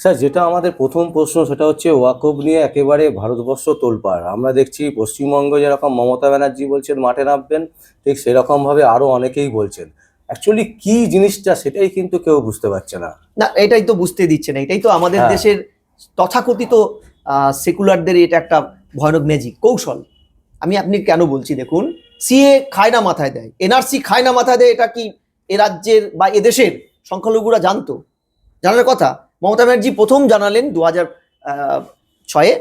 Sir যেটা আমাদের প্রথম প্রশ্ন সেটা হচ্ছে ওয়াকফ নিয়ে একেবারে ভারতবর্ষ তোলপাড়। আমরা দেখছি পশ্চিমবঙ্গ যেরকম মমতা ব্যানার্জি বলছেন মাঠে নামবেন ঠিক সেরকমভাবে আরও অনেকেই বলছেন। অ্যাকচুয়ালি কি জিনিসটা সেটাই কিন্তু কেউ বুঝতে পারছে না। না এটাই তো বুঝতে দিচ্ছে না এটাই তো আমাদের হ্যাঁ। দেশের তথাকথিত সেকুলারদের এটা একটা ভয়ানক ম্যাজিক কৌশল। আমি আপনি কেন বলছি দেখুন সিএ খায় না মাথায় দেয় এনআরসি খায় না মাথায় দেয় এটা কি এ রাজ্যের বা এদেশের সংখ্যালঘুরা জানতো? জানার কথা? মমতা ব্যানার্জি প্রথম জানালেন দু হাজার ছয়ে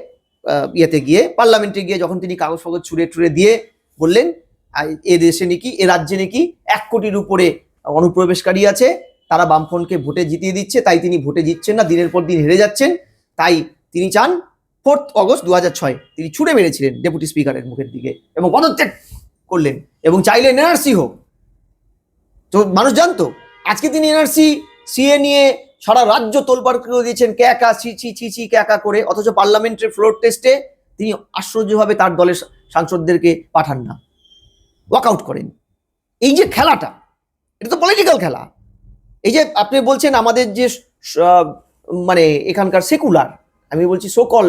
ইয়েতে গিয়ে, পার্লামেন্টে গিয়ে যখন তিনি কাগজ ফাগজ ছুঁড়ে টুড়ে দিয়ে বললেন এ দেশে নাকি, এ রাজ্যে নাকি এক কোটির উপরে অনুপ্রবেশকারী আছে, তারা বামফ্রন্টকে ভোটে জিতিয়ে দিচ্ছে, তাই তিনি ভোটে জিতছেন না, দিনের পর দিন হেরে যাচ্ছেন, তাই তিনি চান ফোর্থ অগস্ট দু তিনি ছুড়ে মেরেছিলেন ডেপুটি স্পিকারের মুখের দিকে এবং পদত্যাগ করলেন এবং চাইলেন এনআরসি হোক। তো মানুষ জানতো, আজকে তিনি এনআরসি, সিএ নিয়ে সারা রাজ্য তোলপাড় করে দিয়েছেন ক্যাকা, ছি ছি ছি ছি, ক্যাকা করে। অথচ পার্লামেন্টের ফ্লোর টেস্টে তিনি আশ্চর্যভাবে তার দলের সাংসদদেরকে পাঠান না। ওয়াকআউট করেন। এই যে খেলাটা, এটা তো পলিটিক্যাল খেলা। এই যে আপনি বলছেন আমাদের যে মানে এখানকার সেকুলার আমি বলছি সকল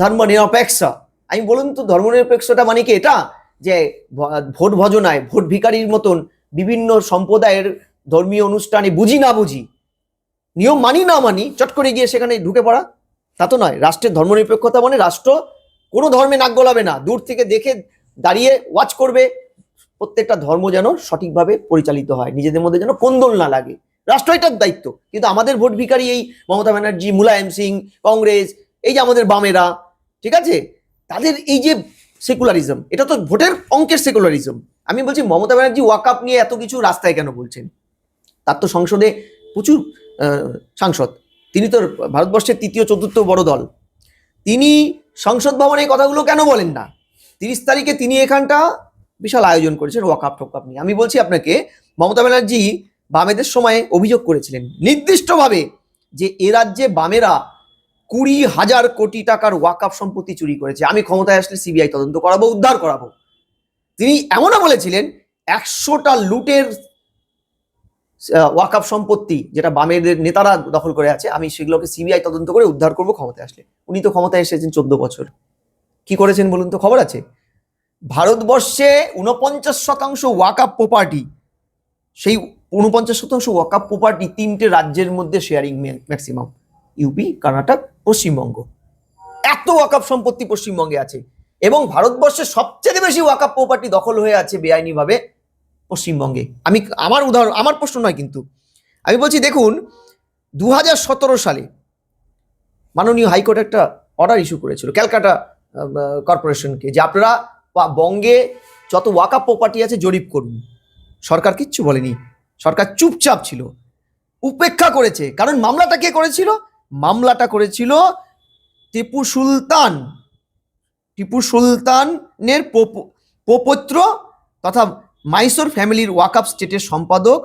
ধর্ম নিরপেক্ষ আমি বলুন তো ধর্ম নিরপেক্ষতা মানে কি এটা? যে ভোট ভজনায়, ভোট ভিকারির মতন বিভিন্ন সম্প্রদায়ের ধর্মীয় অনুষ্ঠানে বুঝি না বুঝি নিয়ম মানি না মানি, চট করে গিয়ে সেখানে ঢুকে পড়া, তা তো নয়। রাষ্ট্রের ধর্মনিরপেক্ষতা মানে রাষ্ট্র কোনো ধর্মে নাক গলাবে না। দূর থেকে দেখে দাঁড়িয়ে ওয়াচ করবে। প্রত্যেকটা ধর্ম যেন সঠিকভাবে পরিচালিত হয়। নিজেদের মধ্যে যেন কোন্দল না লাগে। রাষ্ট্র এটার দায়িত্ব। কিন্তু আমাদের ভোট ভিখারি এই মমতা ব্যানার্জি মুলায়ম সিং, কংগ্রেস, এই যে আমাদের বামেরা, ঠিক আছে? তাদের এই যে সেকুলারিজম এটা তো ভোটের অঙ্কের সেকুলারিজম আমি বলছি, মমতা ব্যানার্জি ওয়াকআপ নিয়ে এত কিছু রাস্তায় কেন বলছেন? তার তো সংসদে প্রচুর সাংসদ। তিনি তো ভারতবর্ষের তৃতীয়, চতুর্থ বড় দল। তিনি সংসদ ভবনে এই কথাগুলো কেন বলেন না? তিরিশ তারিখে তিনি এখানটা বিশাল আয়োজন করেছেন, ওয়াকআপ টোকআপ নিয়ে। আমি বলছি আপনাকে, মমতা ব্যানার্জি বামেদের সময় অভিযোগ করেছিলেন নির্দিষ্টভাবে যে এ রাজ্যে বামেরা কুড়ি হাজার কোটি টাকার ওয়াকআপ সম্পত্তি চুরি করেছে। আমি ক্ষমতায় আসলে সিবিআই তদন্ত করাবো, উদ্ধার করাবো। তিনি এমনও বলেছিলেন, একশোটা লুটের ওয়াকআপ সম্পত্তি যেটা বামেদের নেতারা দখল করে আছে, আমি সেগুলোকে সিবিআই তদন্ত করে উদ্ধার করব ক্ষমতায় আসলে। উনি তো ক্ষমতায় এসেছেন চোদ্দ বছর। কি করেছেন বলুন তো, খবর আছে? ভারতবর্ষে উনপঞ্চাশ শতাংশ ওয়াকআপ প্রপার্টি, সেই উনপঞ্চাশ শতাংশ ওয়াকআপ প্রপার্টি তিনটে রাজ্যের মধ্যে sharing maximum. UP Karnataka, Paschimbanga. এত ওয়াকআপ সম্পত্তি পশ্চিমবঙ্গে আছে। এবং ভারতবর্ষের সবচেয়ে বেশি ওয়াকআপ প্রপার্টি দখল হয়ে আছে বেআইনিভাবে পশ্চিমবঙ্গে। আমি আমার উদাহরণ, আমার প্রশ্ন নয় কিন্তু। আমি বলছি, দেখুন দু হাজার সতেরো সালে মাননীয় হাইকোর্ট একটা অর্ডার ইস্যু করেছিল, ক্যালকাটা কর্পোরেশনকে, যে আপনারা বঙ্গে যত ওয়াকআপ প্রপার্টি আছে জরিপ করুন। সরকার কিচ্ছু বলেনি। সরকার চুপচাপ ছিল। উপেক্ষা করেছে। কারণ মামলাটা কে করেছিল? মামলাটা করেছিল টিপু সুলতান। টিপু সুলতানের পোপ- পোপত্র তথা মাইসোর ফ্যামিলির ওয়াকআপ স্টেটের সম্পাদক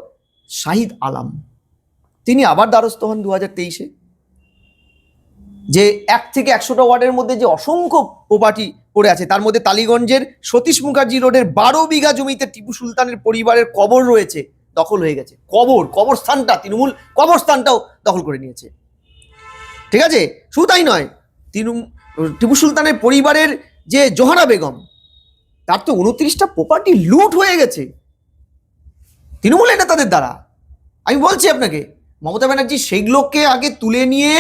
শাহিদ আলাম। তিনি আবার দ্বারস্থ হন দু হাজার তেইশে। যে এক থেকে একশোটা ওয়ার্ডের মধ্যে যে অসংখ্য প্রপার্টি পড়ে আছে, তার মধ্যে টালিগঞ্জের সতীশ মুখার্জি রোডের বারো বিঘা জমিতে টিপু সুলতানের পরিবারের কবর রয়েছে, দখল হয়ে গেছে। কবর, কবরস্থানটা, তৃণমূল কবরস্থানটাও দখল করে নিয়েছে। ঠিক আছে? শুধু তাই নয় তৃণমূল টিপু সুলতানের পরিবারের যে জোহানা বেগম তার তো উনত্রিশটা প্রপার্টি লুট হয়ে গেছে। তৃণমূলের নেতাদের দ্বারা। আমি বলছি আপনাকে, মমতা ব্যানার্জি সেইগুলোকে আগে তুলে নিয়ে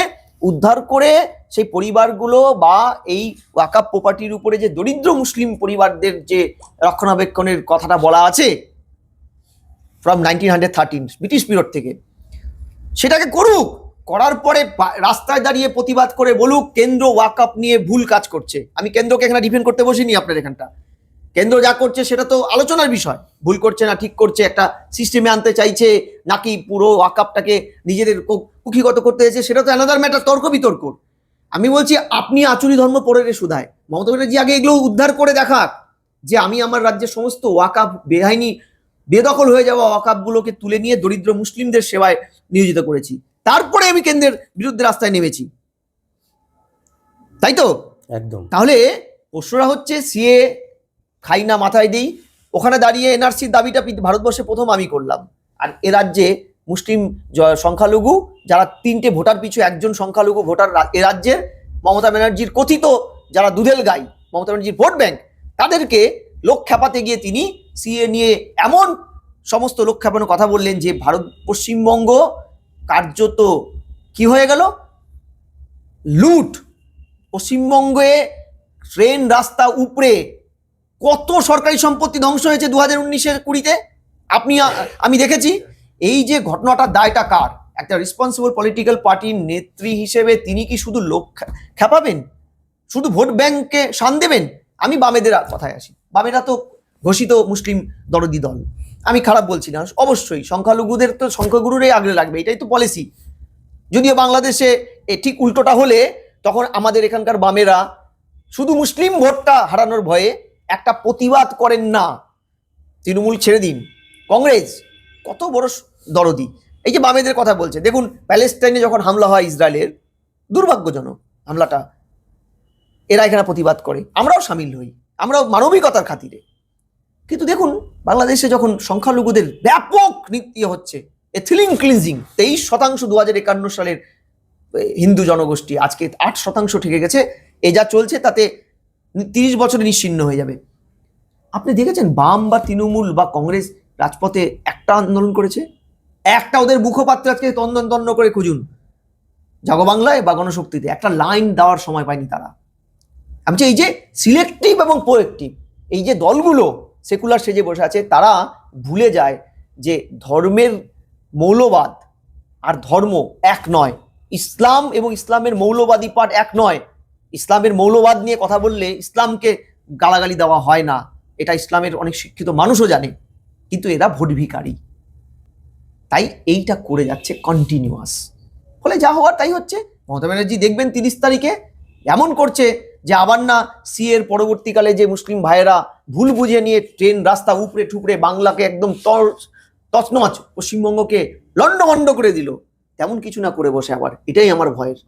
উদ্ধার করে সেই পরিবারগুলো বা এই ওয়াকাপ প্রপার্টির উপরে যে দরিদ্র মুসলিম পরিবারদের যে রক্ষণাবেক্ষণের কথাটা বলা আছে from nineteen hundred thirteen British period থেকে, সেটাকে করুক। করার পরে রাস্তায় দাঁড়িয়ে প্রতিবাদ করে বলুক, কেন্দ্র ওয়াকআপ নিয়ে ভুল কাজ করছে। আমি কেন্দ্রকে এখানে ডিফেন্ড করতে বসিনি আপনার এখানটা। কেন্দ্র যা করছে সেটা তো আলোচনার বিষয়। ভুল করছে না ঠিক করছে একটা সিস্টেমে আনতে চাইছে নাকি পুরো ওয়াকআপটাকে নিজেদের কু- কুক্ষিগত করতে চাইছে সেটা তো অ্যানাদার ম্যাটার তর্ক বিতর্ক। আমি বলছি আপনি আচুরি ধর্ম পড়ে রে সুধায় মমতা ব্যানার্জি আগে এগুলো উদ্ধার করে দেখাক যে আমি আমার রাজ্যের সমস্ত ওয়াকাপ বেআইনি বেদখল হয়ে যাওয়া ওয়াকাপগুলোকে তুলে নিয়ে দরিদ্র মুসলিমদের সেবায় নিয়োজিত করেছি। তারপরে আমি কেন্দ্রের বিরুদ্ধে রাস্তায় নেমেছি। তাই তো? একদম। তাহলে প্রশ্নটা হচ্ছে সিএ খাই না, মাথায় দিই। ওখানে দাঁড়িয়ে এনআরসির দাবিটা ভারতবর্ষে প্রথম আমি করলাম। আর এ রাজ্যে মুসলিম সংখ্যালঘু, যারা তিনটে ভোটার পিছু একজন সংখ্যালঘু ভোটার এ রাজ্যের, মমতা ব্যানার্জির কথিত যারা দুধেল গাই, মমতা ব্যানার্জির ভোট ব্যাংক, তাদেরকে লোক খেপাতে গিয়ে তিনি সিএ নিয়ে এমন সমস্ত লোক খেপানোর কথা বললেন যে, ভারত, পশ্চিমবঙ্গ কার্যত কি হয়ে গেল? লুট। পশ্চিমবঙ্গে ট্রেন রাস্তা উপরে কত সরকারি সম্পত্তি ধ্বংস হয়েছে দু হাজার উনিশের কুড়িতে? আপনি আমি দেখেছি। এই যে ঘটনাটার দায়টা কার? একটা রেসপন্সিবল পলিটিক্যাল পার্টির নেত্রী হিসেবে তিনি কি শুধু লোক খে- খেপাবেন? শুধু ভোট ব্যাংককে শান দেবেন? আমি বামেদের কথায় আসি। বামেরা তো ঘোষিত মুসলিম দরদি দল। আমি খারাপ বলছি না। অবশ্যই সংখ্যালঘুদের তো সংখ্যাগুরুরাই আগলে লাগবে, এটাই তো পলিসি যদিও বাংলাদেশে এ ঠিক উল্টোটা হলে তখন আমাদের এখানকার বামেরা শুধু মুসলিম ভোটটা হারানোর ভয়ে একটা প্রতিবাদ করেন না, তৃণমূল ছেড়ে দিন। কংগ্রেস, কত বড় দরদি। এই যে বামেদের কথা বলছে, দেখুন প্যালেস্টাইনে যখন হামলা হয় ইসরায়েলের, দুর্ভাগ্যজনক হামলাটা। এরা এখানে প্রতিবাদ করে, আমরাও সামিল হই, আমরাও মানবিকতার খাতিরে। কিন্তু দেখুন, বাংলাদেশে যখন সংখ্যালঘুদের ব্যাপক নৃত্য হচ্ছে এথিলিং ক্লিনজিং তেইশ শতাংশ দু হাজার একান্ন সালের হিন্দু জনগোষ্ঠী, আজকে আট শতাংশ ঠেকে গেছে, এ যা চলছে তাতে তিরিশ বছরে নিশ্চিন্ন হয়ে যাবে। আপনি দেখেছেন বাম বা তৃণমূল বা কংগ্রেস রাজপথে একটা আন্দোলন করেছে? একটা ওদের মুখপাত্র আজকে তন্দন তন্ন করে খুঁজুন। জাগো বাংলায় বা গণশক্তিতে একটা লাইন দেওয়ার সময় পায়নি তারা। আমি এই যে সিলেক্টিভ এবং প্রোয়েক্টিভ এই যে দলগুলো সেকুলার সেজে বসে আছে, তারা ভুলে যায় যে ধর্মের মৌলবাদ আর ধর্ম এক নয়। ইসলাম এবং ইসলামের মৌলবাদী পাঠ এক নয়। ইসলামের মৌলবাদ নিয়ে কথা বললে ইসলামকে গালাগালি দেওয়া হয় না। এটা ইসলামের অনেক শিক্ষিত মানুষও জানে, কিন্তু এরা ভোট ভিখারি তাই এইটা করে যাচ্ছে কন্টিনিউয়াস ফলে যা হওয়ার তাই হচ্ছে। মমতা ব্যানার্জি দেখবেন তিরিশ তারিখে এমন করছে যে, আবার না সি এর পরবর্তীকালে যে মুসলিম ভাইয়েরা ভুল বুঝে নিয়ে ট্রেন রাস্তা উপরে ঠুপড়ে বাংলাকে একদম তর, তছনছ পশ্চিমবঙ্গকে লন্ডভন্ড করে দিল, তেমন কিছু না করে বসে আবার। এটাই আমার ভয়ের।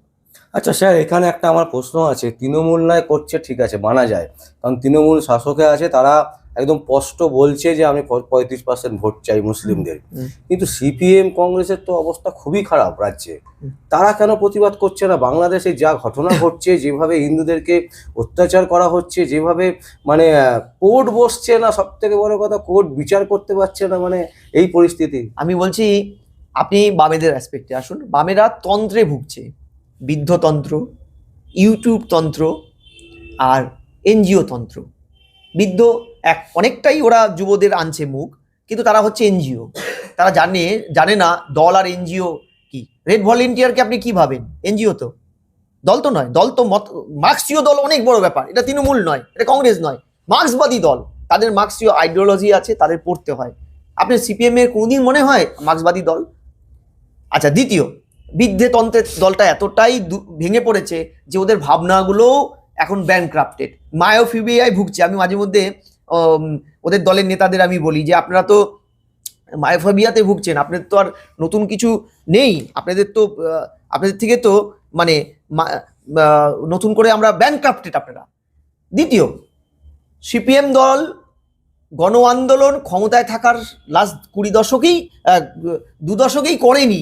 আচ্ছা স্যার এখানে একটা আমার প্রশ্ন আছে। তৃণমূল নয় করছে ঠিক আছে মানা যায়। কারণ তৃণমূল শাসকে আছে তারা একদম স্পষ্ট বলছে যে আমি পঁয়ত্রিশ পার্সেন্ট ভোট চাই মুসলিমদের। কিন্তু সিপিএম কংগ্রেসের তো অবস্থা খুবই খারাপ রাজ্যে। তারা কেন প্রতিবাদ করছে না? বাংলাদেশে যা ঘটনা ঘটছে যেভাবে হিন্দুদেরকে অত্যাচার করা হচ্ছে যেভাবে মানে কোর্ট বসছে না সব থেকে বড় কথা কোর্ট বিচার করতে পারছে না মানে এই পরিস্থিতি। আমি বলছি আপনি বামেদের অ্যাসপেক্টে আসুন। বামেরা তন্ত্রে ভুগছে। বৃদ্ধতন্ত্র ইউটিউব তন্ত্র আর এনজিও তন্ত্র। বৃদ্ধ এক অনেকটাই ওরা যুবদের আনছে মুখ, কিন্তু তারা হচ্ছে এনজিও। তারা জানে জানে না দল আর এনজিও কি। রেড ভলেন্টিয়ারকে আপনি কি ভাবেন? এনজিও তো। দল তো নয়, দল তো মত, মার্ক্সীয় দল অনেক বড় ব্যাপার। এটা তৃণমূল নয়, এটা কংগ্রেস নয়। মার্ক্সবাদী দল, তাদের মার্ক্সীয় আইডিওলজি আছে, তাদের পড়তে হয়। আপনার সিপিএম এর কোনদিন মনে হয় মার্ক্সবাদী দল? আচ্ছা দ্বিতীয় বৃদ্ধে তন্ত্রের দলটা এতটাই ভেঙে পড়েছে যে ওদের ভাবনাগুলো এখন ব্যান ক্রাফটেড মায়োফিবিয়ায় ভুগছে। আমি মাঝে মধ্যে ওদের দলের নেতাদের আমি বলি যে, আপনারা তো মায়োফোবিয়াতে ভুগছেন। আপনাদের তো আর নতুন কিছু নেই। আপনাদের তো আপনাদের থেকে তো মানে নতুন করে আমরা ব্যান ক্রাফটেড আপনারা। দ্বিতীয় সিপিএম দল গণ আন্দোলন ক্ষমতায় থাকার লাস্ট কুড়ি দশকেই দু দশকেই করেনি।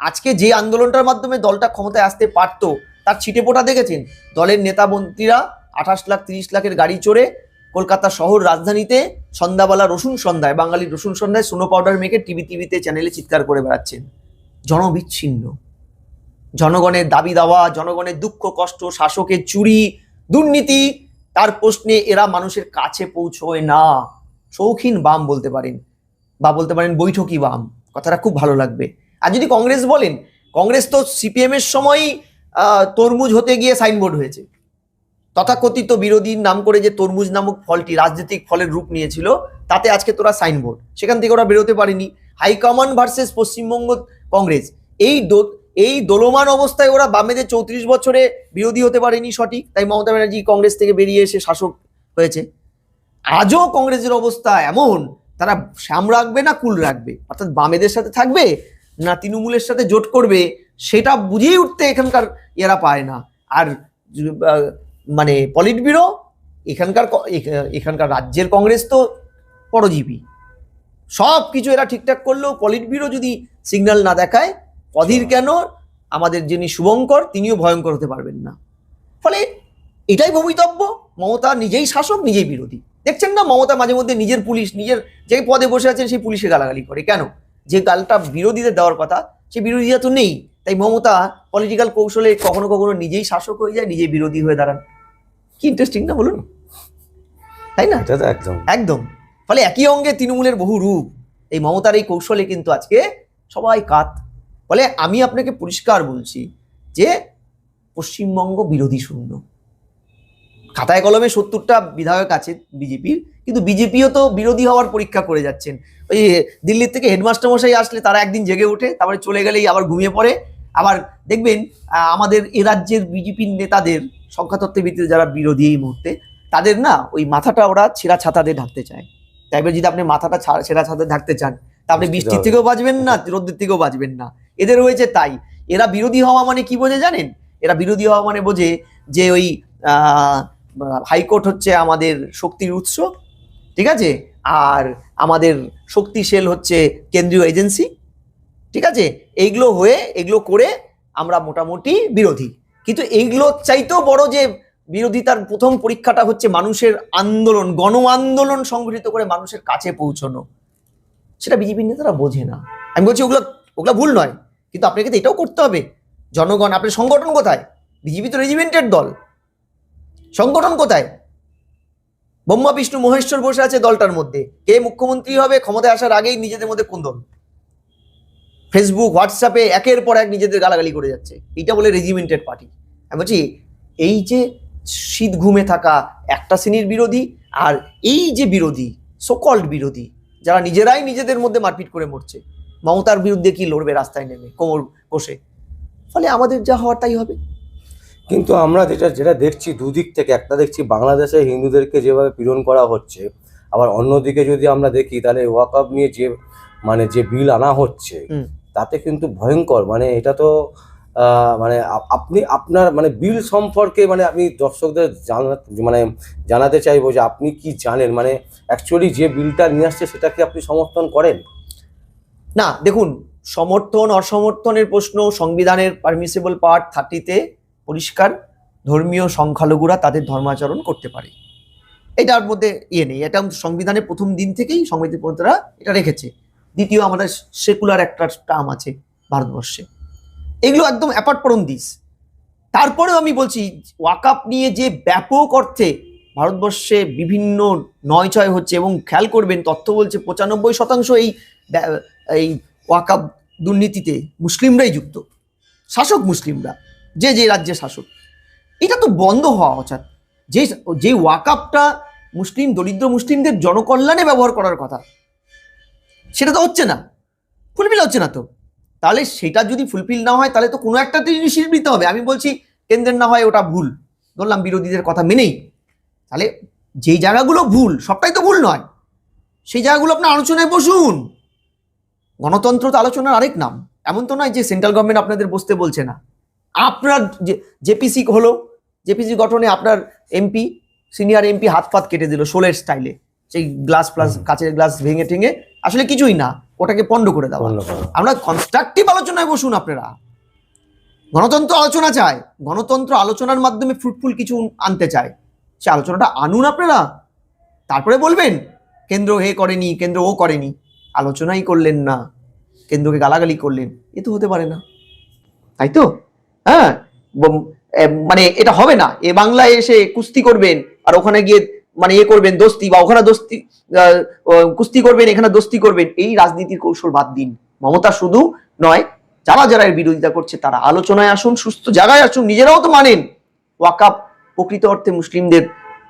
আজকে যে আন্দোলনটার মাধ্যমে দলটা ক্ষমতায় আসতে পারতো, তার ছিটে পোটা দেখেছেন? দলের নেতা মন্ত্রীরা আঠাশ লাখ, তিরিশ লাখের গাড়ি চড়ে কলকাতা শহর রাজধানীতে সন্ধ্যাবেলা রসুন সন্ধ্যায়, বাঙালির রসুন সন্ধ্যায় সোনো পাউডার মেখে টিভি টিভিতে চ্যানেলে চিৎকার করে বেড়াচ্ছেন। জনবিচ্ছিন্ন। জনগণের দাবি দাওয়া, জনগণের দুঃখ, কষ্ট, শাসকের চুরি, দুর্নীতি, তার প্রশ্নে এরা মানুষের কাছে পৌঁছয় না। শৌখিন বাম বলতে পারেন, বা বলতে পারেন বৈঠকি বাম। কথাটা খুব ভালো লাগবে। আর যদি কংগ্রেস বলেন, কংগ্রেস তো সিপিএম এর সময়ই তরমুজ হতে গিয়ে সাইনবোর্ড হয়েছে। তথাকথিত বিরোধীর নাম করে যে তরমুজ নামক ফলটি রাজনৈতিক ফলের রূপ নিয়েছিল, তাতে আজকে তোরা সাইনবোর্ড। সেখান থেকে ওরা বেরোতে পারেনি। High command versus Paschimbanga Congress. এই এই দোলমান অবস্থায় ওরা বামেদের চৌত্রিশ বছরে বিরোধী হতে পারেনি সঠিক, তাই মমতা ব্যানার্জি কংগ্রেস থেকে বেরিয়ে এসে শাসক হয়েছে। আজও কংগ্রেসের অবস্থা এমন, তারা শ্যাম রাখবে না কুল রাখবে, অর্থাৎ বামেদের সাথে থাকবে না তৃণমূলের সাথে জোট করবে, সেটা বুঝিয়ে উঠতে এখানকার এরা পায় না। আর মানে পলিট ব্যুরো এখানকার এখানকার রাজ্যের কংগ্রেস তো পরজীবী। সব কিছু এরা ঠিকঠাক করলেও পলিট ব্যুরো যদি সিগন্যাল না দেখায়, অধীর কেন আমাদের যিনি শুভঙ্কর, তিনিও ভয়ঙ্কর হতে পারবেন না। ফলে এটাই ভবিতব্য, মমতা নিজেই শাসক, নিজেই বিরোধী। দেখছেন না মমতা মাঝে মধ্যে নিজের পুলিশ, নিজের যে পদে বসে আছেন সেই পুলিশে গালাগালি করে। কেন? যে গালটা বিরোধীদের দেওয়ার কথা সেই বিরোধীরা তো নেই। তাই মমতা পলিটিক্যাল কৌশলে কখনো কখনো নিজেই শাসক হয়ে যায় নিজেই বিরোধী হয়ে দাঁড়ান। কি ইন্টারেস্টিং না বলুন? তাই না? একদম। একদম। ফলে একই অঙ্গে তৃণমূলের বহু রূপ। এই মমতার এই কৌশলে কিন্তু আজকে সবাই কাত। ফলে আমি আপনাকে পরিষ্কার বলছি যে পশ্চিমবঙ্গ বিরোধী শূন্য। খাতায় কলমে সত্তরটা বিধায়ক আছে বিজেপির কিন্তু বিজেপিও তো বিরোধী হওয়ার পরীক্ষা করে যাচ্ছেন। ওই দিল্লির থেকে হেডমাস্টার মশাই আসলে তারা একদিন জেগে ওঠে তারপরে চলে গেলেই আবার ঘুমিয়ে পড়ে। আবার দেখবেন আমাদের এ রাজ্যের বিজেপির নেতাদের সংখ্যাতত্ত্বের ভিত্তিতে যারা বিরোধী এই মুহূর্তে তাদের না ওই মাথাটা ওরা ছেঁড়া ছাতা দিয়ে ঢাকতে চায়। তাই এবার যদি আপনি মাথাটা ছেঁড়া ছাতা দিয়ে ঢাকতে চান তা আপনি বৃষ্টির থেকেও বাঁচবেন না রোদ্রের থেকেও বাঁচবেন না। এদের হয়েছে তাই। এরা বিরোধী হওয়া মানে কি বোঝে জানেন? এরা বিরোধী হওয়া মানে বোঝে যে ওই হাইকোর্ট হচ্ছে আমাদের শক্তির উৎস, ঠিক আছে? আর আমাদের শক্তি সেল হচ্ছে কেন্দ্রীয় এজেন্সি, ঠিক আছে? এইগুলো হয়ে, এগুলো করে আমরা মোটামুটি বিরোধী। কিন্তু এইগুলো চাইতেও বড় যে বিরোধিতার প্রথম পরীক্ষাটা হচ্ছে মানুষের আন্দোলন গণ আন্দোলন সংগঠিত করে মানুষের কাছে পৌঁছানো। সেটা বিজেপির নেতারা বোঝে না। আমি বলছি ওগুলো ওগুলো ভুল নয়। কিন্তু আপনাকে তো এটাও করতে হবে। জনগণ, আপনার সংগঠন কোথায়? বিজেপি তো রেজিমেন্টের দল। সংগঠন কোথায়? ব্রহ্মা, বিষ্ণু, মহেশ্বর বসে আছে দলটার মধ্যে। কে মুখ্যমন্ত্রী হবে, ক্ষমতায় আসার আগেই নিজেদের মধ্যে কোন দল? ফেসবুক হোয়াটসঅ্যাপে একের পর এক নিজেদের গালাগালি করে যাচ্ছে। এটা বলে রেজিমেন্টেড পার্টি আমি বলছি, এই যে শীত ঘুমে থাকা একটা শ্রেণির বিরোধী আর এই যে বিরোধী সোকল্ড বিরোধী, যারা নিজেরাই নিজেদের মধ্যে মারপিট করে মরছে, মমতার বিরুদ্ধে কি লড়বে রাস্তায় নেমে, কোমর কষে? ফলে আমাদের যা হওয়ার তাই হবে। কিন্তু আমরা যেটা যেটা দেখছি দুদিক থেকে একটা দেখছি বাংলাদেশে হিন্দুদেরকে যেভাবে পীড়ন করা হচ্ছে আবার অন্যদিকে যদি আমরা দেখি তাহলে ওয়াকআপ নিয়ে যে মানে যে বিল আনা হচ্ছে তাতে কিন্তু ভয়ঙ্কর মানে এটা তো মানে আপনি আপনার মানে বিল সম্পর্কে মানে আমি দর্শকদের জানা মানে জানাতে চাইব যে আপনি কি জানেন মানে অ্যাকচুয়ালি যে বিলটা নিয়ে আসছে সেটাকে আপনি সমর্থন করেন? না দেখুন সমর্থন অসমর্থনের প্রশ্ন সংবিধানের পারমিসিবল পার্ট থার্টিতে পরিষ্কার, ধর্মীয় সংখ্যালঘুরা তাদের ধর্মাচরণ করতে পারে। এটার মধ্যে ইয়ে নেই, এটা সংবিধানের প্রথম দিন থেকেই সংবিধানরা এটা রেখেছে। দ্বিতীয় আমাদের সেকুলার একটা টার্ম আছে ভারতবর্ষে। এগুলো একদম অ্যাপার্ট দিস তারপরেও আমি বলছি ওয়াকাপ নিয়ে যে ব্যাপক অর্থে ভারতবর্ষে বিভিন্ন নয় ছয় হচ্ছে এবং খেয়াল করবেন, তথ্য বলছে পঁচানব্বই শতাংশ এই এই ওয়াকাপ দুর্নীতিতে মুসলিমরাই যুক্ত। শাসক মুসলিমরা। যে যে রাজ্যের শাসক। এটা তো বন্ধ হওয়া উচিত। যে যে ওয়াকাপটা মুসলিম, দরিদ্র মুসলিমদের জনকল্যাণে ব্যবহার করার কথা, সেটা তো হচ্ছে না। ফুলফিল হচ্ছে না তো। তাহলে সেটা যদি ফুলফিল না হয়, তাহলে তো কোনো একটা ইনিশিয়েটিভ নিতে হবে। আমি বলছি, কেন্দ্রের না হয় ওটা ভুল। ধরলাম বিরোধীদের কথা মেনেই। তাহলে যেই জায়গাগুলো ভুল, সবটাই তো ভুল নয়। সেই জায়গাগুলো আপনার আলোচনায় বসুন। গণতন্ত্র তো আলোচনার আরেক নাম। এমন তো নয় যে সেন্ট্রাল গভর্নমেন্ট আপনাদের বসতে বলছে না। আপনার যে জেপিসি হলো জেপিসি গঠনে আপনার এমপি সিনিয়র এমপি হাত ফাত কেটে দিল শোলের স্টাইলে। সেই গ্লাস প্লাস। কাচের গ্লাস ভেঙে ঠেঙে আসলে কিছুই না ওটাকে পণ্ড করে দেওয়া। আমরা কনস্ট্রাকটিভ আলোচনায় বসুন আপনারা। গণতন্ত্র আলোচনা চায় গণতন্ত্র আলোচনার মাধ্যমে ফ্রুটফুল কিছু আনতে চায়। সে আলোচনাটা আনুন আপনারা। তারপরে বলবেন কেন্দ্র হে করেনি কেন্দ্র ও করেনি। আলোচনাই করলেন না কেন্দ্রকে গালাগালি করলেন এ তো হতে পারে না। তাই তো? হ্যাঁ? মানে এটা হবে না। এ বাংলায় এসে কুস্তি করবেন আর ওখানে গিয়ে মানে ইয়ে করবেন দোস্তি বা ওখানে দোস্তি কুস্তি করবেন এখানে দোস্তি করবেন এই রাজনীতির কৌশল বাদ দিন। মমতা শুধু নয় যারা যারা এর বিরোধিতা করছে তারা আলোচনায় আসুন সুস্থ জায়গায় আসুন নিজেরাও তো মানেন। ওয়াকাপ প্রকৃত অর্থে মুসলিমদের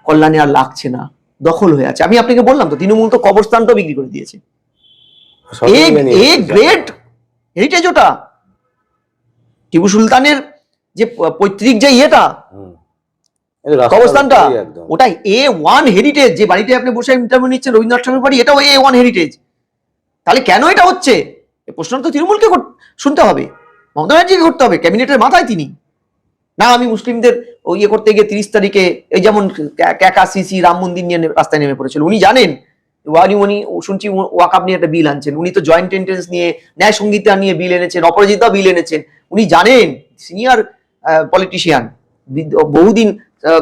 কল্যাণে আর লাগছে না দখল হয়ে আছে। আমি আপনাকে বললাম তো তৃণমূল তো কবরস্থানটাও বিক্রি করে দিয়েছে। এ। গ্রেট হেরিটেজ ওটা। টিপু সুলতানের যে পৈতৃক যে ইয়েটা একদম। ওটাই এ ওয়ান হেরিটেজ যে বাড়িতে আপনি বসে ইন্টারভিউ নিচ্ছেন রবীন্দ্রনাথ ঠাকুর বাড়ি এটাও এ ওয়ান হেরিটেজ তাহলে কেন এটা হচ্ছে? প্রশ্ন তো তৃণমূলকে শুনতে হবে। মমতা ব্যানার্জিকে করতে হবে ক্যাবিনেটের মাথায় তিনি। না আমি মুসলিমদের ওই ইয়ে করতে গিয়ে তিরিশ তারিখে এই যেমন ক্যা- ক্যাকা সিসি রাম মন্দির নিয়ে রাস্তায় নেমে পড়েছিল। উনি জানেন উনি উনি শুনছি ওয়াকাব নিয়ে একটা বিল আনছেন। উনি তো জয়েন্ট এন্ট্রেন্স নিয়ে ন্যায় সঙ্গীতা নিয়ে বিল এনেছেন অপরাজিতা বিল এনেছেন। উনি জানেন সিনিয়র পলিটিশিয়ান বহুদিন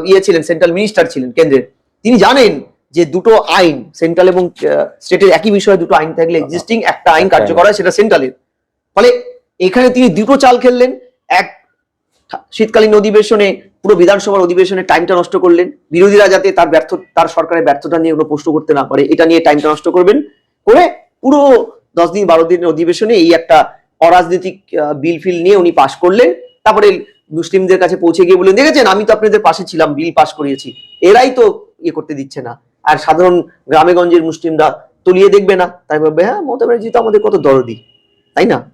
ইয়ে ছিলেন সেন্ট্রাল মিনিস্টার ছিলেন কেন্দ্রের তিনি জানেন যে দুটো আইন সেন্ট্রাল এবং স্টেটের একই বিষয়ে দুটো আইন থাকলে এক্সিস্টিং একটা আইন কার্যকর হয়, সেটা সেন্ট্রালের ফলে এখানে তিনি দুটো চাল খেললেন। এক, শীতকালীন অধিবেশনে, পুরো বিধানসভার অধিবেশনে টাইমটা নষ্ট করলেন। বিরোধীরা যাতে তার ব্যর্থ, তার সরকারের ব্যর্থতা নিয়ে কোনো প্রশ্ন করতে না পারে, এটা নিয়ে টাইমটা নষ্ট করবেন। করে পুরো দশ দিন, বারো দিনের অধিবেশনে এই একটা অরাজনৈতিক বিল ফিল নিয়ে উনি পাশ করলেন। তারপরে মুসলিমদের কাছে পৌঁছে গিয়ে বললেন, দেখেছেন, আমি তো আপনাদের পাশে ছিলাম, বিল পাশ করিয়েছি। এরাই তো ইয়ে করতে দিচ্ছে না। আর সাধারণ গ্রামে গঞ্জের মুসলিমরা তলিয়ে দেখবে না। তাই ভাববে হ্যাঁ মমতা ব্যানার্জি তো আমাদের কত দরদি, তাই না?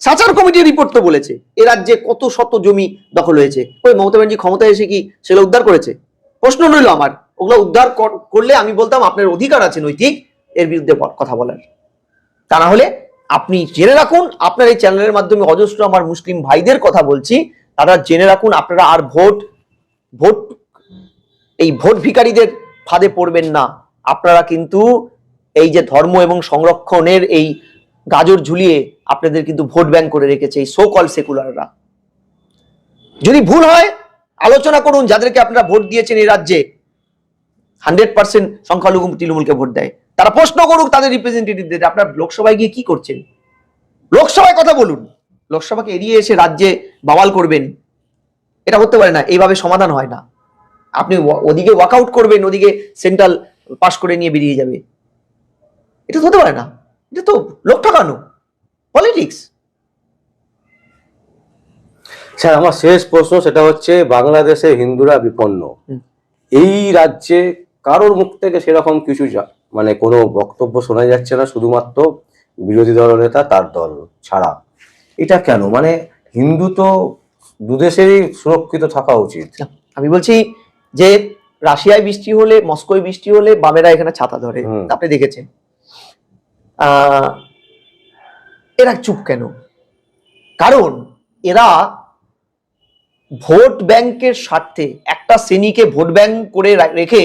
সাচার কমিটির রিপোর্ট তো বলেছে, এ রাজ্যে কত শত জমি দখল হয়েছে। ওই মমতা ব্যানার্জি ক্ষমতায় এসে কি সেগুলো উদ্ধার করেছে? প্রশ্ন রইল আমার, ওগুলো উদ্ধার কর- করলে আমি বলতাম আপনার অধিকার আছে নৈতিক, এর বিরুদ্ধে কথা বলার। তা না হলে আপনি জেনে রাখুন, আপনার এই চ্যানেলের মাধ্যমে অজস্র আমার মুসলিম ভাইদের কথা বলছি। তারা জেনে রাখুন, আপনারা আর ভোট ভোট, এই ভোট ভিকারীদের ফাঁদে পড়বেন না। আপনারা কিন্তু এই যে ধর্ম এবং সংরক্ষণের এই গাজর ঝুলিয়ে আপনাদের কিন্তু ভোট ব্যাংক করে রেখেছে, এই সো কল সেকুলাররা যদি ভুল হয়, আলোচনা করুন, যাদেরকে আপনারা ভোট দিয়েছেন এই রাজ্যে। হান্ড্রেড পার্সেন্ট সংখ্যালঘু তৃণমূলকে ভোট দেয়। তারা প্রশ্ন করুক তাদের রিপ্রেজেন্টেটিভদের আপনার লোকসভায় গিয়ে কি করছেন? লোকসভায় কথা বলুন। লোকসভাকে এড়িয়ে এসে রাজ্যে বাওয়াল করবেন। এটা হতে পারে না এইভাবে সমাধান হয় না। আপনি ওদিকে ওয়াকআউট করবেন ওদিকে সেন্ট্রাল পাশ করে নিয়ে বেরিয়ে যাবে। এটা তো হতে পারে না। এটা তো লোক ঠকানো। পলিটিক্স স্যার আমার শেষ প্রশ্ন সেটা হচ্ছে বাংলাদেশে হিন্দুরা বিপন্ন। এই রাজ্যে কারোর মুখ থেকে সেরকম কিছু মানে কোনো বক্তব্য শোনা যাচ্ছে না শুধুমাত্র বিরোধী দলনেতা তার দল ছাড়া। এটা কেন? মানে হিন্দু তো দুদেশেরই সুরক্ষিত থাকা উচিত। আমি বলছি যে রাশিয়ায় বৃষ্টি হলে মস্কোয় বৃষ্টি হলে বামেরা এখানে ছাতা ধরে। আপনি দেখেছেন। আহ, এরা চুপ কেন? কারণ এরা ভোট ব্যাংকের স্বার্থে একটা শ্রেণীকে ভোট ব্যাংক করে রেখে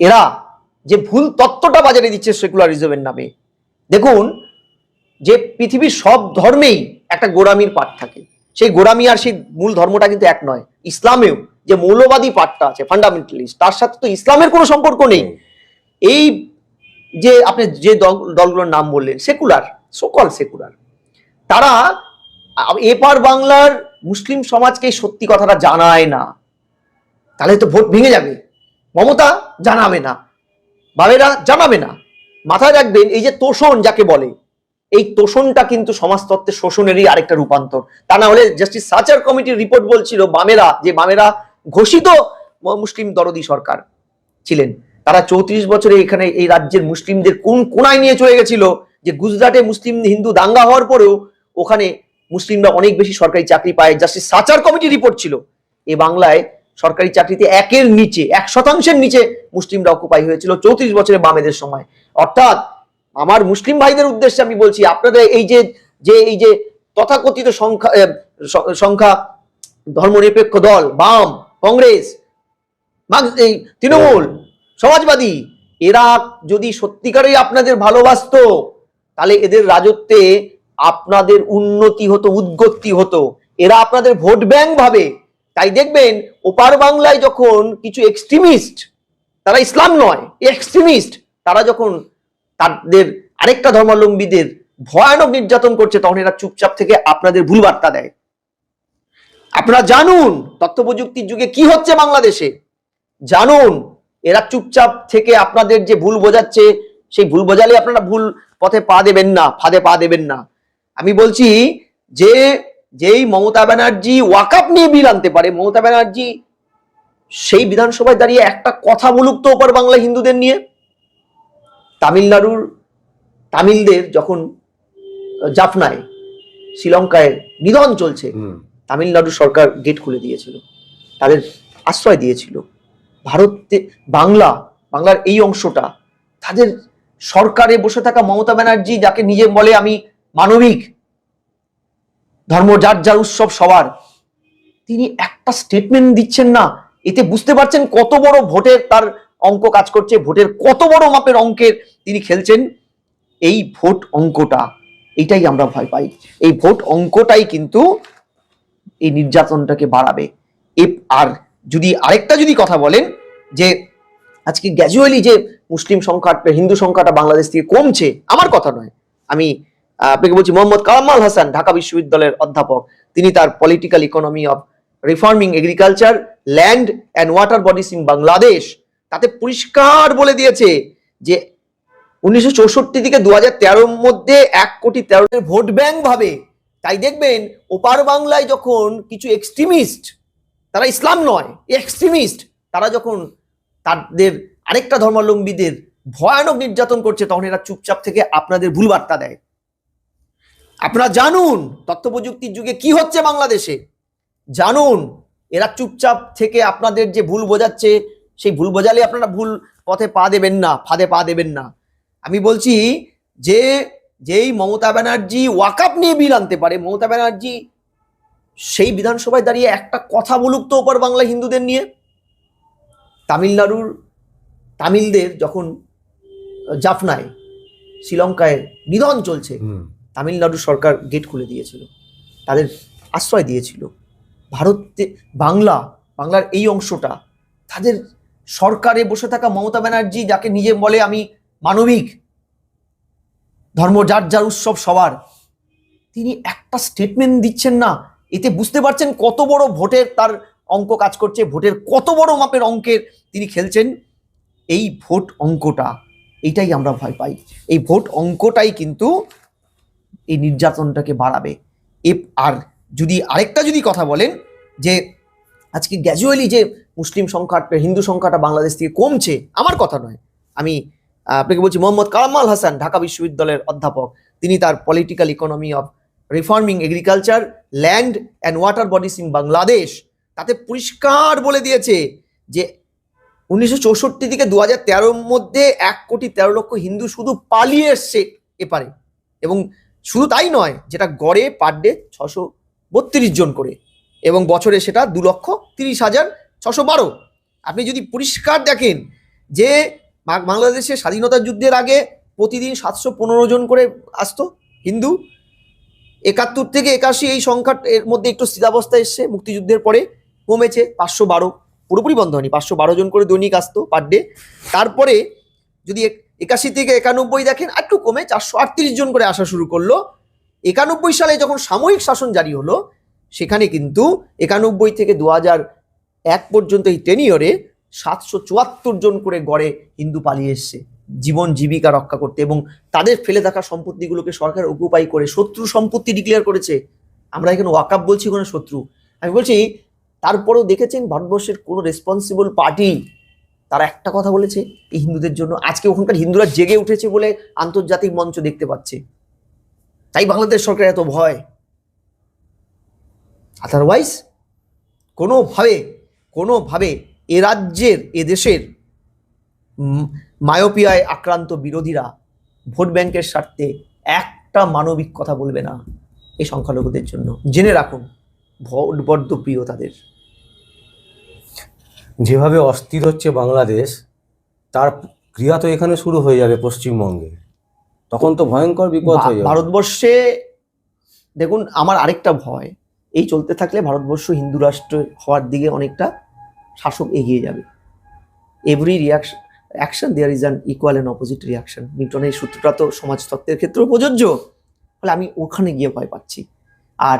এরা যে ভুল তত্ত্বটা বাজারে দিচ্ছে সেকুলারিজমের নামে। দেখুন যে পৃথিবীর সব ধর্মেই একটা গোড়ামির পাঠ থাকে। সেই গোড়ামি আর সেই মূল ধর্মটা কিন্তু এক নয় ইসলামেও। যে মৌলবাদী পাঠটা আছে ফান্ডামেন্টালিস্ট তার সাথে তো ইসলামের কোনো সম্পর্ক নেই। এই যে আপনি যে দল- দলগুলোর নাম বললেন সেকুলার সকল সেকুলার। তারা এপার বাংলার মুসলিম সমাজকে সত্যি কথাটা জানায় না। তাহলে তো ভোট ভেঙে যাবে। মমতা জানাবে না। বাবেরা জানাবে না। মাথায় রাখবেন, এই যে তোষণ যাকে বলে, এই তোষণটা কিন্তু সমাজতত্ত্বের শোষণেরই আরেকটা রূপান্তর। তা না হলে জাস্টিস সাচার কমিটির রিপোর্ট বলছিল, বামেরা, যে বামেরা ঘোষিত মুসলিম দরদি সরকার ছিলেন। তারা চৌত্রিশ বছরে এখানে এই রাজ্যের মুসলিমদের কোন কোনায় নিয়ে চলে গেছিল, যে গুজরাটে মুসলিম হিন্দু দাঙ্গা হওয়ার পরেও ওখানে মুসলিমরা অনেক বেশি সরকারি চাকরি পায়। জাস্টিস সাচার কমিটি রিপোর্ট ছিল, এ বাংলায় সরকারি চাকরিতে একের নিচে, এক শতাংশের নিচে মুসলিমরা অকুপাই হয়েছিল চৌত্রিশ বছরে বামেদের সময়। অর্থাৎ আমার মুসলিম ভাইদের উদ্দেশ্যে আমি বলছি, আপনাদের এই যে যে, এই যে তথাকথিত সংখ্যা সংখ্যা ধর্মনিরপেক্ষ দল, বাম, কংগ্রেস এই তৃণমূল, সমাজবাদী, এরা যদি সত্যিকারেই আপনাদের ভালোবাসতো, তাহলে এদের রাজত্বে আপনাদের উন্নতি হতো, উদ্গতি হতো। এরা আপনাদের ভোট ব্যাংক ভাবে তাই দেখবেন ওপার বাংলায় যখন কিছু এক্সট্রিমিস্ট তারা ইসলাম নয় এক্সট্রিমিস্ট তারা যখন তাদের আরেকটা ধর্মাবলম্বীদের ভয়ানক নির্যাতন করছে, তখন এরা চুপচাপ থেকে আপনাদের ভুল বার্তা দেয়। আপনারা জানুন তথ্য প্রযুক্তির যুগে কি হচ্ছে বাংলাদেশে। জানুন, এরা চুপচাপ থেকে আপনাদের যে ভুল বোঝাচ্ছে, সেই ভুল বোঝালে আপনারা ভুল পথে পা দেবেন না, ফাঁদে পা দেবেন না। আমি বলছি যে যেই মমতা ব্যানার্জি ওয়াকআপ নিয়ে বিল আনতে পারে মমতা ব্যানার্জি সেই বিধানসভায় দাঁড়িয়ে একটা কথা বলুক তো ওপার বাংলা হিন্দুদের নিয়ে তামিলনাড়ুর তামিলদের যখন জাফনায় শ্রীলঙ্কায় নিধন চলছে। তামিলনাড়ু সরকার গেট খুলে দিয়েছিল তাদের আশ্রয় দিয়েছিল ভারতে বাংলা বাংলার এই অংশটা তাদের সরকারে বসে থাকা মমতা ব্যানার্জি যাকে নিজে বলে আমি মানবিক ধর্ম, যার যার উৎসব সবার। তিনি একটা স্টেটমেন্ট দিচ্ছেন না, এতে বুঝতে পারছেন কত বড় ভোটের তার অঙ্ক কাজ করছে, ভোটের কত বড় মাপের অঙ্কের তিনি খেলছেন। এই ভোট অঙ্কটা, এটাই আমরা ভয় পাই। এই ভোট অঙ্কটাই কিন্তু এই নির্যাতনটাকে বাড়াবে। এ- আর যদি আরেকটা যদি কথা বলেন, যে আজকে গ্র্যাজুয়ালি যে মুসলিম সংখ্যা হিন্দু সংখ্যাটা বাংলাদেশ থেকে কমছে, আমার কথা নয়। আমি আপনাকে বলছি মোহাম্মদ কামাল হাসান, ঢাকা বিশ্ববিদ্যালয়ের অধ্যাপক। তিনি তার political economy of reforming agriculture land and water bodies in Bangladesh তাতে পরিষ্কার বলে দিয়েছে যে উনিশশো চৌষট্টি থেকে দু হাজার মধ্যে এক কোটি তেরো ভোট ব্যাংক ভাবে। তাই দেখবেন, ওপার বাংলায় যখন কিছু এক্সট্রিমিস্ট তারা ইসলাম নয় এক্সট্রিমিস্ট তারা যখন তাদের আরেকটা ধর্মাবলম্বীদের ভয়ানক নির্যাতন করছে, তখন এরা চুপচাপ থেকে আপনাদের ভুল বার্তা দেয়। আপনারা জানুন তথ্য প্রযুক্তির যুগে কি হচ্ছে বাংলাদেশে। জানুন, এরা চুপচাপ থেকে আপনাদের যে ভুল বোঝাচ্ছে, সেই ভুল বোঝালে আপনারা ভুল পথে পা দেবেন না, ফাঁদে পা দেবেন না। আমি বলছি, যে, যেই মমতা ব্যানার্জি ওয়াকআপ নিয়ে বিল আনতে পারে, মমতা ব্যানার্জি সেই বিধানসভায় দাঁড়িয়ে একটা কথা বলুক তো ওপর বাংলা হিন্দুদের নিয়ে। তামিলনাড়ুর তামিলদের যখন জাফনায়, শ্রীলঙ্কায় নিধন চলছে তামিলনাড়ু সরকার গেট খুলে দিয়েছিল। তাদের আশ্রয় দিয়েছিল। ভারতে, বাংলা, বাংলার এই অংশটা, তাদের সরকারে বসে থাকা মমতা ব্যানার্জি যাকে নিজে বলে আমি মানবিক, ধর্ম যার যার উৎসব সবার, তিনি একটা স্টেটমেন্ট দিচ্ছেন না, এতে বুঝতে পারছেন কত বড় ভোটের তার অঙ্ক কাজ করছে, ভোটের কত বড় মাপের অঙ্কের তিনি খেলছেন। এই ভোট অঙ্কটা, এইটাই আমরা ভয় পাই। এই ভোট অঙ্কটাই কিন্তু এই নির্যাতনটাকে বাড়াবে। এ আর যদি আরেকটা যদি কথা বলেন যে আজকে গ্র্যাজুয়ালি যে মুসলিম সংখ্যা হিন্দু সংখ্যাটা বাংলাদেশ থেকে কমছে, আমার কথা নয়। আমি আপনাকে বলছি মোহাম্মদ কামাল হাসান, ঢাকা বিশ্ববিদ্যালয়ের অধ্যাপক। তিনি তার political economy of reforming agriculture land and water bodies in Bangladesh তাতে পরিষ্কার বলে দিয়েছে যে উনিশশো চৌষট্টি থেকে দু হাজার মধ্যে এক কোটি তেরো লক্ষ হিন্দু শুধু পালিয়ে এসছে এপারে। এবং শুধু তাই নয়, যেটা গড়ে পার ডে ছশো বত্রিশ জন করে এবং বছরে সেটা দু লক্ষ তিরিশ হাজার ছশো বারো। আপনি যদি পরিষ্কার দেখেন যে বাং- বাংলাদেশের স্বাধীনতা যুদ্ধের আগে প্রতিদিন সাতশো পনেরো জন করে আসতো হিন্দু, একাত্তর থেকে একাশি এই সংখ্যা এর মধ্যে একটু স্থিতাবস্থা এসছে, মুক্তিযুদ্ধের পরে কমেছে পাঁচশো বারো, পুরোপুরি বন্ধ হয়নি, পাঁচশো বারো জন করে দৈনিক আসতো পার ডে তারপরে যদি একাশি থেকে একানব্বই দেখেন একটু কমে চারশো আটত্রিশ জন করে আসা শুরু করল। একানব্বই সালে যখন সাময়িক শাসন জারি হলো, সেখানে কিন্তু একানব্বই থেকে দু এক পর্যন্ত এই টেনিয়রে সাতশো চুয়াত্তর জন করে গড়ে হিন্দু পালিয়ে এসছে, জীবন জীবিকা রক্ষা করতে এবং তাদের ফেলে থাকা সম্পত্তিগুলোকে সরকার অকুপাই করে শত্রু সম্পত্তি ডিক্লেয়ার করেছে। আমরা এখানে ওয়াকাপ বলছি কোনো শত্রু। আমি বলছি, তারপরেও দেখেছেন ভারতবর্ষের কোনো রেসপন্সিবল পার্টি তারা একটা কথা বলেছে, এই হিন্দুদের জন্য। আজকে ওখানকার হিন্দুরা জেগে উঠেছে বলে আন্তর্জাতিক মঞ্চ দেখতে পাচ্ছে। তাই বাংলাদেশ সরকার এত ভয়। আদারওয়াইজ কোনোভাবে কোনোভাবে এ রাজ্যের, এ দেশের মায়োপিয়ায় আক্রান্ত বিরোধীরা ভোট ব্যাংকের স্বার্থে একটা মানবিক কথা বলবে না এই সংখ্যালঘুদের জন্য। জেনে রাখুন, ভোট বড্ড প্রিয় তাদের। যেভাবে অস্থির হচ্ছে বাংলাদেশ, তার ক্রিয়া তো এখানে শুরু হয়ে যাবে পশ্চিমবঙ্গে। তখন তো ভয়ঙ্কর বিপদ হয়ে ভারতবর্ষে, দেখুন, আমার আরেকটা ভয়, এই চলতে থাকলে ভারতবর্ষ হিন্দু রাষ্ট্র হওয়ার দিকে অনেকটা শাসক এগিয়ে যাবে। Every reaction action there is an equal and opposite reaction নিউটনের সূত্রটা তো সমাজতত্ত্বের ক্ষেত্রেও প্রযোজ্য। ফলে আমি ওখানে গিয়ে ভয় পাচ্ছি। আর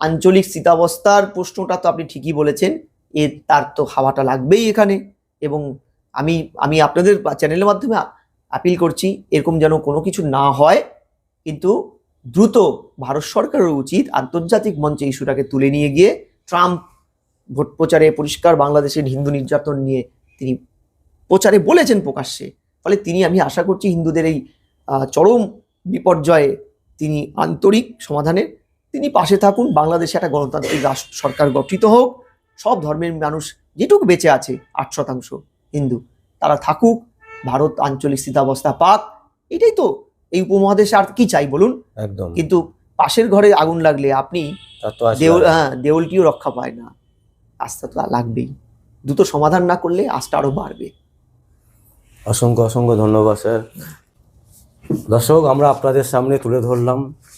আঞ্চলিক স্থিতাবস্থার প্রশ্নটা তো আপনি ঠিকই বলেছেন এর তার তো হাওয়াটা লাগবেই এখানে। এবং আমি আমি আপনাদের চ্যানেলের মাধ্যমে আপিল করছি, এরকম যেন কোনো কিছু না হয়। কিন্তু দ্রুত ভারত সরকারের উচিত আন্তর্জাতিক মঞ্চে ইস্যুটাকে তুলে নিয়ে গিয়ে ট্রাম্প ভোট প্রচারে পরিষ্কার বাংলাদেশের হিন্দু নির্যাতন নিয়ে তিনি প্রচারে বলেছেন প্রকাশ্যে। ফলে তিনি, আমি আশা করছি, হিন্দুদের এই চরম বিপর্যয়ে তিনি আন্তরিক সমাধানে তিনি পাশে থাকুন। বাংলাদেশে একটা গণতান্ত্রিক রাষ্ট্র, সরকার গঠিত হোক। সব ধর্মের মানুষ যেটুকু বেঁচে আছে আট শতাংশ হিন্দু। তারা থাকুক ভারত আঞ্চলিক স্থিতাবস্থা পাক এটাই তো এই উপমহাদেশে আর কি চাই বলুন? একদম। কিন্তু পাশের ঘরে আগুন লাগলে আপনি দেউল হ্যাঁ দেউলটিও রক্ষা পায় না। আস্থা তো লাগবেই। দ্রুত সমাধান না করলে আস্থা আরও বাড়বে। অসংখ্য অসংখ্য ধন্যবাদ স্যার। দর্শক আমরা আপনাদের সামনে তুলে ধরলাম।